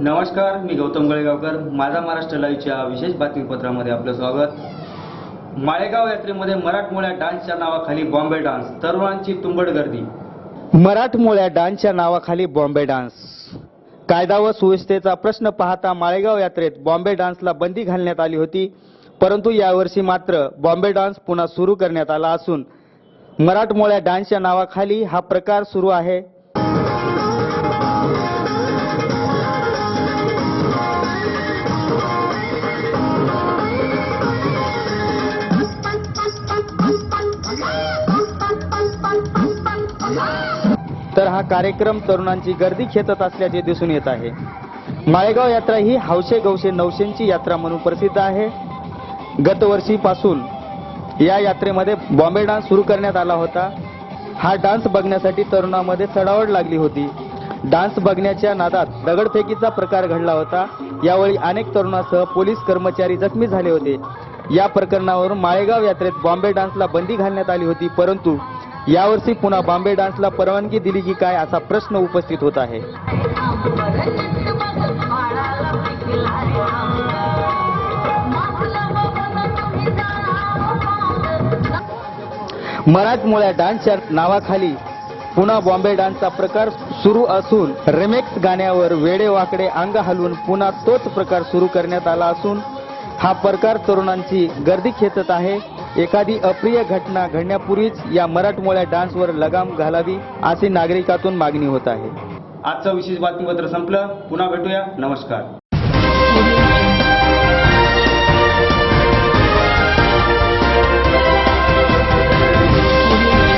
नमस्कार मी गौतम गळेगावकर. माझा महाराष्ट्र लाईव्हच्या विशेष बातमीपत्रामध्ये आपलं स्वागत. माळेगाव यात्रेमध्ये मराठमोळ्या डान्सच्या नावाखाली बॉम्बे डान्स तरुणांची तुंबड गर्दी. मराठमोळ्या डान्सच्या नावाखाली बॉम्बे डान्स. कायदा व सुव्यवस्थेचा प्रश्न पाहता माळेगाव यात्रेत बॉम्बे डान्सला बंदी घालण्यात आली होती. परंतु यावर्षी मात्र बॉम्बे डान्स पुन्हा सुरू करण्यात आला असून मराठमोळ्या डान्सच्या नावाखाली हा प्रकार सुरू आहे. तर हा कार्यक्रम तरुणांची गर्दी खेचत असल्याचे दिसून येत आहे. माळेगाव यात्रा ही हौशे गौशे नवशेंची यात्रा म्हणून प्रसिद्ध आहे. गतवर्षीपासून या यात्रेमध्ये बॉम्बे डान्स सुरू करण्यात आला होता. हा डान्स बघण्यासाठी तरुणामध्ये चढावड लागली होती. डान्स बघण्याच्या नादात दगडफेकीचा प्रकार घडला होता. यावेळी अनेक तरुणासह पोलीस कर्मचारी जखमी झाले होते. या प्रकरणावरून माळेगाव यात्रेत बॉम्बे डान्सला बंदी घालण्यात आली होती परंतु यावर्षी पुन्हा बॉम्बे डान्सला परवानगी दिली की काय असा प्रश्न उपस्थित होत आहे. मराठमोळ्या डान्सच्या नावाखाली पुन्हा बॉम्बे डान्सचा प्रकार सुरू असून रिमेक्स गाण्यावर वेडे वाकडे अंग हलवून पुन्हा तोच प्रकार सुरू करण्यात आला असून हा प्रकार तरुणांची गर्दी खेचत आहे. एखादी अप्रिय घटना घडण्यापूर्वीच या मराठमोळ्या डान्सवर लगाम घालावी अशी नागरिकातून मागणी होत आहे. आजचं विशेष बातमीपत्र संपलं. पुन्हा भेटूया. नमस्कार.